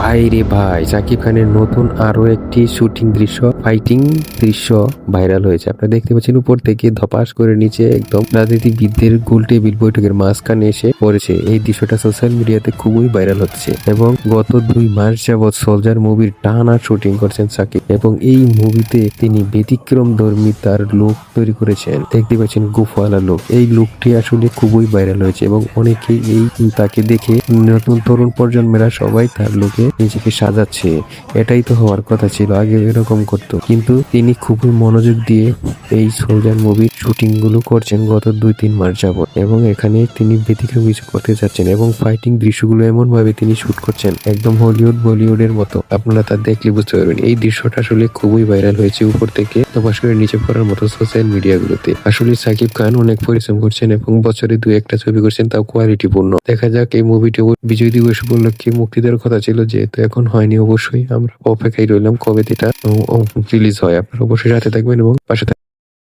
ভাই রে ভাই, সাকিব খানের নতুন আরও একটি শুটিং দৃশ্য ফাইটিং দৃশ্য ভাইরাল হয়েছে। আপনারা দেখতে পাচ্ছেন উপর থেকে ধপাস করে নিচে একদম রাজনীতিবিদদের গোল টেবিল বৈঠকের মাঝখানে এসে পড়েছে। এই দৃশ্যটা সোশ্যাল মিডিয়াতে খুবই ভাইরাল হচ্ছে এবং গত দুই মাস যাবৎ সোলজার মুভির টানা শুটিং করছেন সাকিব এবং এই মুভিতে তিনি ব্যতিক্রম ধর্মী তার লুক তৈরি করেছেন। দেখতে পাচ্ছেন গুফওয়ালা লুক এই লুকটি আসলে খুবই ভাইরাল হয়েছে এবং অনেকেই এই তাকে দেখে নতুন তরুণ প্রজন্মেরা সবাই তার লোকে নিজেকে সাজাচ্ছে। এটাই তো হওয়ার কথা ছিল, আগে এরকম করতো। কিন্তু তিনি খুবই মনোযোগ দিয়ে এই সোলজার মুভির শুটিংগুলো করছেন গত দুই তিন মাস যাবত এবং এখানে তিনি ব্যতিক্রম কিছু করতে যাচ্ছেন এবং ফাইটিং দৃশ্যগুলো এমন ভাবে তিনি শুট করছেন, একদম হলিউড, বলিউডের মতো। আপনারা তা দেখলে বুঝতে পারবেন। এই দৃশ্যটা আসলে খুবই ভাইরাল হয়েছে উপর থেকে তপাস করে নিচে পড়ার মতো সোশ্যাল মিডিয়াগুলোতে আসলে সাকিব খান অনেক পরিশ্রম করছেন এবং বছরে দু একটা ছবি করছেন, তাও কোয়ালিটি পূর্ণ। দেখা যাক এই মুভিটি বিজয় দিবস উপলক্ষে মুক্তি দেওয়ার কথা ছিল যেহেতু এখন হয়নি অবশ্যই, আমরা অপেক্ষায় রইলাম কবে এটা রিলিজ হয়। আপনারা অবশ্যই সাথে থাকবেন এবং পাশে